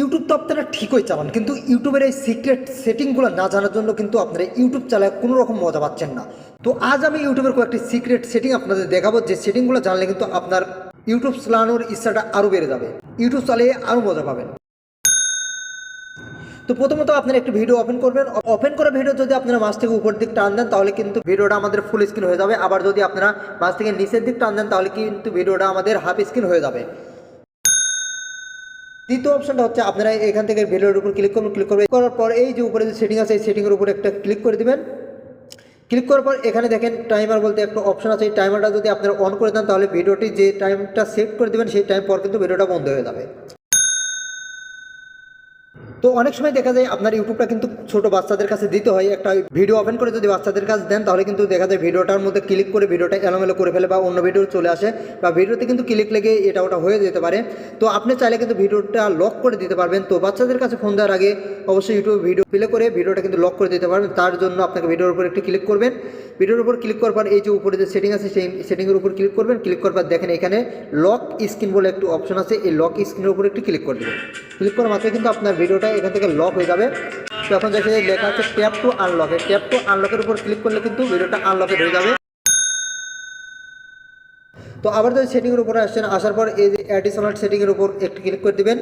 YouTube তো আপনারা ঠিকই চালান, কিন্তু ইউটিউবের এই সিক্রেট সেটিংগুলো না জানার জন্য কিন্তু আপনারা ইউটিউব চালায় কোনো রকম মজা পাচ্ছেন না। তো আজ আমি ইউটিউবের কয়েকটি সিক্রেট সেটিং আপনাদের দেখাবো, যে সেটিংগুলো জানলে কিন্তু আপনার ইউটিউব চালানোর ইচ্ছাটা আরও বেড়ে যাবে। ইউটিউব চালিয়ে আরও মজা পাবেন। তো প্রথমত আপনারা একটি ভিডিও ওপেন করবেন। ওপেন করা ভিডিও যদি আপনারা মাছ থেকে উপর দিক টান দেন, তাহলে কিন্তু ভিডিওটা আমাদের ফুল স্ক্রিন হয়ে যাবে। আবার যদি আপনারা মাছ থেকে নিচের দিক টান দেন, তাহলে কিন্তু ভিডিওটা আমাদের হাফ স্ক্রিন হয়ে যাবে। দ্বিতীয় অপশনটা হচ্ছে আপনারা এখান থেকে ভিডিওর উপর ক্লিক করবেন ক্লিক করবেন। করার পর এই যে উপরে যে সেটিং আছে, এই সেটিংয়ের উপর একটা ক্লিক করে দিবেন। ক্লিক করার পর এখানে দেখেন টাইমার বলতে একটা অপশন আছে। এই টাইমারটা যদি আপনারা অন করে দেন, তাহলে ভিডিওটি যে টাইমটা সেট করে দেবেন, সেই টাইম পর কিন্তু ভিডিওটা বন্ধ হয়ে যাবে। তো অনেক সময় দেখা যায় আপনার ইউটিউবটা কিন্তু ছোট বাচ্চাদের কাছে দিতে হয়। একটা ভিডিও ওপেন করে যদি বাচ্চাদের কাছে দেন, তাহলে কিন্তু দেখা যায় ভিডিওটার মধ্যে ক্লিক করে ভিডিওটা এলোমেলো করে ফেলে বা অন্য ভিডিও চলে আসে বা ভিডিওতে কিন্তু ক্লিক লেগে এটা ওটা হয়ে যেতে পারে। তো আপনি চাইলে কিন্তু ভিডিওটা লক করে দিতে পারবেন। তো বাচ্চাদের কাছে ফোন দেওয়ার আগে অবশ্যই ইউটিউব ভিডিও প্লে করে ভিডিওটা কিন্তু লক করে দিতে পারবেন। তার জন্য আপনাকে ভিডিওর উপর একটু ক্লিক করবেন। ভিডিওর উপর ক্লিক করার পর এই যে উপরে যে সেটিং আছে, সেই সেটিংয়ের উপর ক্লিক করবেন। ক্লিক করার পর দেখেন এখানে লক স্ক্রিন বলে একটু অপশন আছে। এই লক স্ক্রিনের উপর একটু ক্লিক করে দেবেন। ক্লিক করার মাত্র কিন্তু আপনার ভিডিওটা এখান থেকে লক হয়ে যাবে। তখন দেখে লেখা আছে tap to unlock tap to আনলকের উপর ক্লিক করলে কিন্তু ভিডিওটা আনলকেড হয়ে যাবে। তো আবার যদি সেটিংয়ের উপরে আসছেন আসার পর এই যে অ্যাডিশনাল সেটিংয়ের উপর একটু ক্লিক করে দিবেন।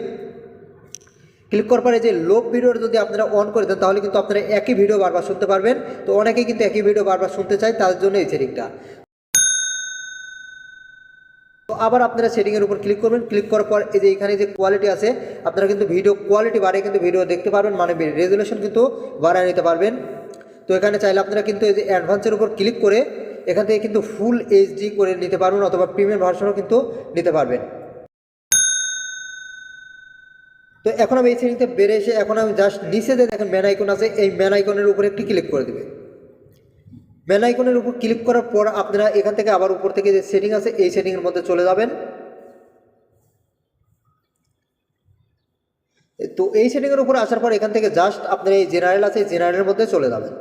ক্লিক করার পরে যে লোক ভিডিওর যদি আপনারা অন করে দেন, তাহলে কিন্তু আপনারা একই ভিডিও বারবার শুনতে পারবেন। তো অনেকেই কিন্তু একই ভিডিও বারবার শুনতে চায়, তার জন্য এই সেটিংটা। তো আবার আপনারা সেটিংয়ের উপর ক্লিক করবেন। ক্লিক করার পর এই যে এখানে যে কোয়ালিটি আছে, আপনারা কিন্তু ভিডিও কোয়ালিটি বাড়িয়ে কিন্তু ভিডিও দেখতে পারবেন মানে রেজুলেশন কিন্তু বাড়ায় নিতে পারবেন। তো এখানে চাইলে আপনারা কিন্তু এই যে অ্যাডভান্সের উপর ক্লিক করে, এখান থেকে কিন্তু ফুল এইচডি করে নিতে পারবেন, অথবা প্রিমিয়াম ভার্সনও কিন্তু নিতে পারবেন। তো এখন আমি এই শ্রেণীতে বেড়ে এসে এখন আমি জাস্ট নিচে যে দেখেন ম্যান আইকন আছে, এই ম্যান আইকনের উপরে একটি ক্লিক করে দেবে। ম্যান আইকনের উপর ক্লিক করার পর আপনারা এখান থেকে আবার উপর থেকে যে সেটিং আছে, এই সেটিংয়ের মধ্যে চলে যাবেন। তো এই সেটিংয়ের উপর আসার পর এখান থেকে জাস্ট আপনার এই জেনারেল আছে জেনারেলের মধ্যে চলে যাবেন।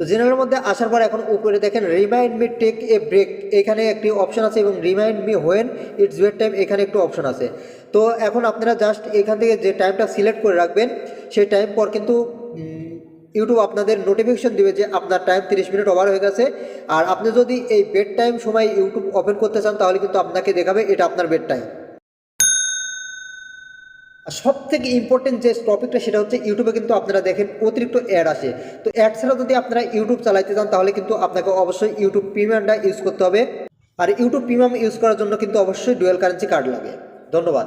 তো জেনারেলের মধ্যে আসার পর এখন উপরে দেখেন remind me take a break এখানে একটি অপশন আছে এবং remind me when it's wait time এখানে একটু অপশন আছে। তো এখন আপনারা জাস্ট এখান থেকে যে টাইমটা সিলেক্ট করে রাখবেন, সেই টাইম পর কিন্তু ইউটিউব আপনাদের নোটিফিকেশন দিবে যে আপনার টাইম তিরিশ মিনিট ওভার হয়ে গেছে। আর আপনি যদি এই বেড টাইম সময় ইউটিউব ওপেন করতে চান, তাহলে কিন্তু আপনাকে দেখাবে এটা আপনার বেড টাইম সব থেকে ইম্পর্টেন্ট যে টপিকটা সেটা হচ্ছে ইউটিউবে কিন্তু আপনারা দেখেন অতিরিক্ত অ্যাড আসে। তো অ্যাড ছাড়া যদি আপনারা ইউটিউব চালাইতে চান তাহলে কিন্তু আপনাকে অবশ্যই ইউটিউব প্রিমিয়ামটা ইউজ করতে হবে। আর ইউটিউব প্রিমিয়াম ইউজ করার জন্য কিন্তু অবশ্যই ডুয়েল কারেন্সি কার্ড লাগে। ধন্যবাদ।